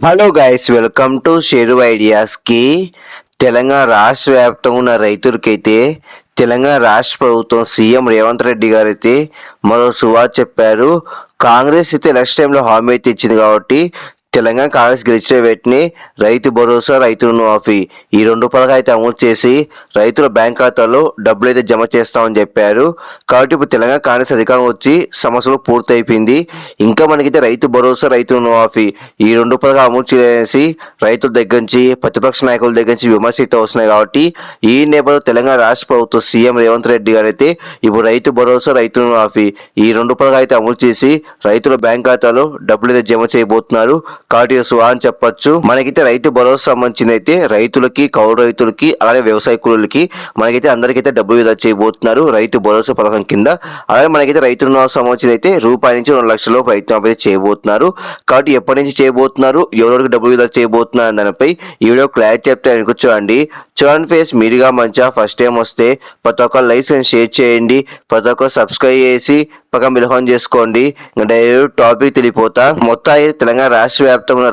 Hello guys welcome to షేరు ఐడియాస్కి తెలంగాణ రాష్ట్ర వ్యాప్తంగా ఉన్న రైతులకైతే తెలంగాణ రాష్ట్ర ప్రభుత్వం సీఎం రేవంత్ రెడ్డి గారు అయితే మరో సువా చెప్పారు. కాంగ్రెస్ అయితే ఎలక్షన్ టైంలో హామీ అయితే ఇచ్చింది కాబట్టి తెలంగాణ కాంగ్రెస్ గెలిచిన వేటిని రైతు భరోసా రైతు రుణమాఫీ ఈ రెండు పథకాలు అయితే అమలు చేసి రైతుల బ్యాంక్ ఖాతాలో డబ్బులు అయితే జమ చేస్తామని చెప్పారు. కాబట్టి ఇప్పుడు తెలంగాణ కాంగ్రెస్ అధికారం వచ్చి సమస్యలు పూర్తయిపోయింది. ఇంకా మనకైతే రైతు భరోసా రైతు రుణమాఫీ ఈ రెండు పథకాలు అమలు చేసి రైతుల దగ్గర నుంచి ప్రతిపక్ష నాయకుల దగ్గర నుంచి విమర్శ అయితే వస్తున్నాయి కాబట్టి ఈ నేపథ్యంలో తెలంగాణ రాష్ట్ర ప్రభుత్వం సీఎం రేవంత్ రెడ్డి గారు అయితే ఇప్పుడు రైతు భరోసా రైతు రుణమాఫీ ఈ రెండు పథకాలు అయితే అమలు చేసి రైతుల బ్యాంక్ ఖాతాలో డబ్బులు అయితే జమ చేయబోతున్నారు. కాబట్టి అని చెప్పొచ్చు. మనకైతే రైతు భరోసా సంబంధించిన అయితే రైతులకి కౌలు రైతులకి అలాగే వ్యవసాయ కూలీలకి మనకైతే అందరికైతే డబ్బులు విడుదల చేయబోతున్నారు రైతు భరోసా పథకం కింద. అలాగే మనకైతే రైతు రుణాలకు సంబంధించిన అయితే రూపాయి నుంచి రెండు లక్షల ప్రయత్నం రైతు అయితే చేయబోతున్నారు. కాబట్టి ఎప్పటి నుంచి చేయబోతున్నారు ఎవరెవరికి డబ్బులు విడుదల చేయబోతున్నారు దానిపై ఈ వీడియో క్లారిటీ చెప్తే అనుకో చూడండి చూడండి ఫేస్ మీరుగా మంచిగా ఫస్ట్ టైం వస్తే ప్రతి ఒక్క లైసెన్స్ షేర్ చేయండి ప్రతి ఒక్క సబ్స్క్రైబ్ చేసి పక్కన మిలహం చేసుకోండి. డైరెక్ట్ టాపిక్ తెలిపోతా మొత్తం అయితే తెలంగాణ రాష్ట్ర వ్యాప్తంగా ఉన్న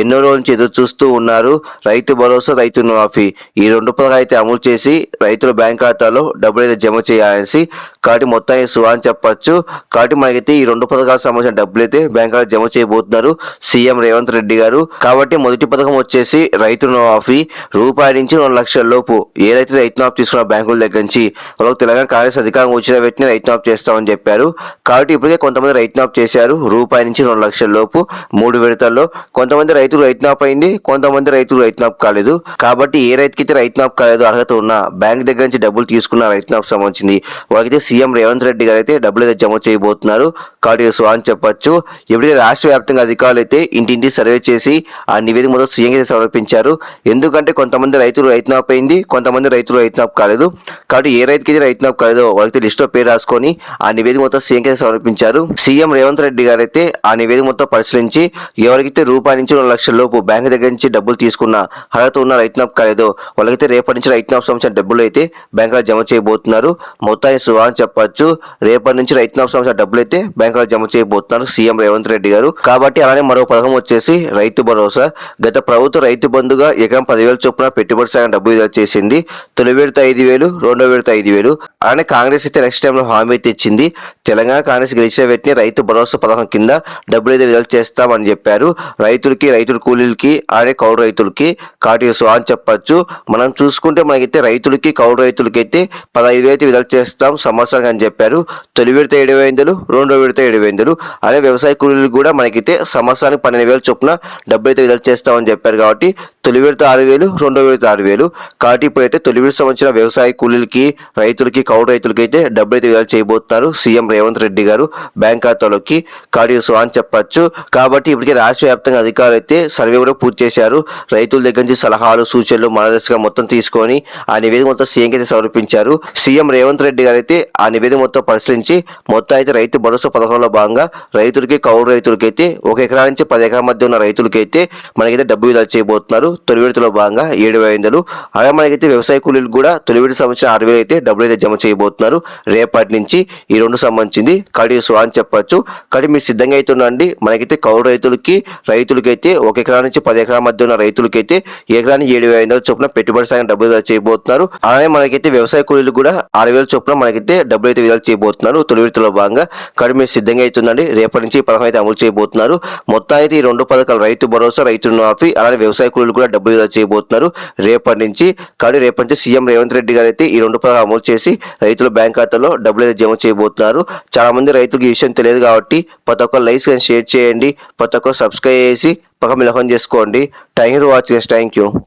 ఎన్నో రోజుల నుంచి ఎదురు చూస్తూ ఉన్నారు. రైతు భరోసా రైతు మాఫీ ఈ రెండు పథకాలు అయితే అమలు చేసి రైతుల బ్యాంక్ ఖాతాలో డబ్బులు అయితే జమ చేయాలనేసి కాబట్టి మొత్తం సువా అని చెప్పచ్చు. కాబట్టి మనకైతే ఈ రెండు పథకాలకు సంబంధించిన డబ్బులు అయితే బ్యాంక్ ఖాతా జమ చేయబోతున్నారు సీఎం రేవంత్ రెడ్డి గారు. కాబట్టి మొదటి పథకం వచ్చేసి రైతు మాఫీ రూపాయి నుంచి రెండు లక్షల లోపు ఏదైతే రైతు మాఫ్ తీసుకున్న బ్యాంకుల దగ్గర నుంచి వాళ్ళకి తెలంగాణ కాంగ్రెస్ అధికారం వచ్చిన వ్యక్తిని రైతు మాఫ్ చేస్తామని చెప్పారు. కాబట్టి ఇప్పటికే కొంతమంది రైతు నాప్ చేశారు. రూపాయి నుంచి రెండు లక్షల లోపు మూడు విడతల్లో కొంతమంది రైతులు రైతు నాప్ అయింది కొంతమంది రైతులు రైతు నాప్ కాలేదు. కాబట్టి ఏ రైతుకైతే రైతు నాప్ కాలేదు అర్హత ఉన్న బ్యాంక్ దగ్గర నుంచి డబ్బులు తీసుకున్న రైతు నాప్ సంబంధించింది. వాళ్ళకైతే సీఎం రేవంత్ రెడ్డి గారు అయితే డబ్బులు అయితే జమ చేయబోతున్నారు. కాబట్టి సో అని చెప్పొచ్చు. ఇప్పటికే రాష్ట్ర వ్యాప్తంగా అధికారులు అయితే ఇంటింటి సర్వే చేసి ఆ నివేదిక మొదలు సీఎం సమర్పించారు. ఎందుకంటే కొంతమంది రైతులు రైతు నాప్ అయింది కొంతమంది రైతులు రైతు నాప్ కాలేదు. కాబట్టి ఏ రైతుకైతే రైతు నాప్ కాలేదో వాళ్ళకి లిస్టులో పేరు రాసుకొని ఆ నివేదిక మొత్తం సీఎం సమర్పించారు. సీఎం రేవంత్ రెడ్డి గారు అయితే ఆ నివేదిక మొత్తం పరిశీలించి ఎవరికైతే రూపాయి నుంచి రెండు లక్షల లోపు బ్యాంకు దగ్గర నుంచి డబ్బులు తీసుకున్న అర్హత ఉన్న రైతు మాఫ్ కాలేదో వాళ్ళకైతే రేపటి నుంచి రైతు మాఫ్ సంబంధించిన డబ్బులు అయితే బ్యాంకులో జమ చేయబోతున్నారు. మొత్తాన్ని సువా చెప్పచ్చు రేపటి నుంచి రైతు మాఫ్ సంబంధించిన డబ్బులు అయితే బ్యాంకులో జమ చేయబోతున్నారు సీఎం రేవంత్ రెడ్డి గారు. కాబట్టి అలానే మరో పథకం వచ్చేసి రైతు భరోసా. గత ప్రభుత్వ రైతు బంధుగా ఎకరం పదివేల చొప్పున పెట్టుబడి సాగం డబ్బు విడుదల చేసింది. తొలి విడత ఐదు వేలు రెండో విడత ఐదు వేలు. అలానే కాంగ్రెస్ అయితే నెక్స్ట్ టైంలో హామీ తెచ్చింది తెలంగాణ కాంగ్రెస్ గెలిచిన వ్యక్తిని రైతు భరోసా పథకం కింద డబ్బులు అయితే విడుదల చేస్తామని చెప్పారు. రైతులకి రైతుల కూలీలకి అలానే కౌలు రైతులకి కాటి సో అని చెప్పొచ్చు. మనం చూసుకుంటే మనకైతే రైతులకి కౌలు రైతులకి అయితే పదహైదు వేలు అయితే విడుదల చేస్తాం సంవత్సరానికి అని చెప్పారు. తొలి విడత ఏడు వేలు రెండో విడత ఏడు వేలు. అలాగే వ్యవసాయ కూలీలకు కూడా మనకైతే సంవత్సరానికి పన్నెండు వేల చొప్పున డబ్బులు అయితే విడుదల చేస్తామని చెప్పారు కాబట్టి తొలి విడత ఆరు వేలు రెండో విడత ఆరు వేలు. కాబట్టి ఇప్పుడైతే తొలి విడత సంబంధించిన వ్యవసాయ కూలీలకి రైతులకి కౌలు రైతులకి అయితే డబ్బులు అయితే విడుదల చేయబోతున్నారు సీఎం రేవంత్ రెడ్డి గారు బ్యాంక్ ఖాతాలోకి. కాడి సో అని చెప్పచ్చు. కాబట్టి ఇప్పటికే రాష్ట్ర వ్యాప్తంగా అధికారులు అయితే సర్వే కూడా పూర్తి చేశారు. రైతుల దగ్గర నుంచి సలహాలు సూచనలు మార్గదర్శకంగా మొత్తం తీసుకొని ఆ నివేదిక మొత్తం సీఎం అయితే సమర్పించారు. సీఎం రేవంత్ రెడ్డి గారు అయితే ఆ నివేదిక మొత్తం పరిశీలించి మొత్తం అయితే రైతు భరోసా పథకంలో భాగంగా రైతులకి కౌలు రైతులకి అయితే ఒక ఎకరా నుంచి పది ఎకరాల మధ్య ఉన్న రైతులకైతే మనకైతే డబ్బు విడుదల చేయబోతున్నారు. తొలి విడతలో భాగంగా ఏడు వేల ఐదులు అలాగే మనకైతే వ్యవసాయ కూలీలు కూడా తొలి విడత సంబంధించిన ఆరు వేలు అయితే డబ్బులు అయితే జమ చేయబోతున్నారు. రేపటి నుంచి ఈ రెండు సంబంధించింది కడి సో అని చెప్పొచ్చు. కానీ మీరు సిద్ధంగా అయితే ఉండండి. మనకైతే కౌలు రైతులకి రైతులకైతే ఒక ఎకరా నుంచి పది ఎకరాల మధ్య ఉన్న రైతులకైతే ఎకరానికి ఏడు వేల ఐదు చొప్పున పెట్టుబడి సాయం డబ్బులు చేయబోతున్నారు. అలాగే మనకైతే వ్యవసాయ కూలీలు కూడా ఆరు వేల చొప్పున మనకైతే డబ్బులు అయితే విడుదల చేయబోతున్నారు. తొలి విడతలో భాగంగా కానీ మీరు సిద్ధంగా అవుతుందండి రేపటి నుంచి ఈ పథకం అయితే అమలు చేయబోతున్నారు. మొత్తం అయితే ఈ రెండు పథకాలు రైతు భరోసా రైతు రుణమాఫీ అలాగే వ్యవసాయ కూలీలు కూడా డబ్బులు విడుదల చేయబోతున్నారు. రేపటి నుంచి కానీ రేపటి నుంచి సీఎం రేవంత్ రెడ్డి గారు అయితే ఈ రెండు పథకాలు అమలు చేసి రైతుల బ్యాంక్ ఖాతాలో డబ్బులు అయితే జమ చేయబోతున్నారు. చాలా మంది రైతులకు ఈ విషయం తెలియదు కాబట్టి ప్రతి ఒక్క లైక్స్ షేర్ చేయండి. ప్రతి ఒక్క సబ్స్క్రైబ్ చేసి పక్క మిలహం చేసుకోండి. Thank you for watching thank you.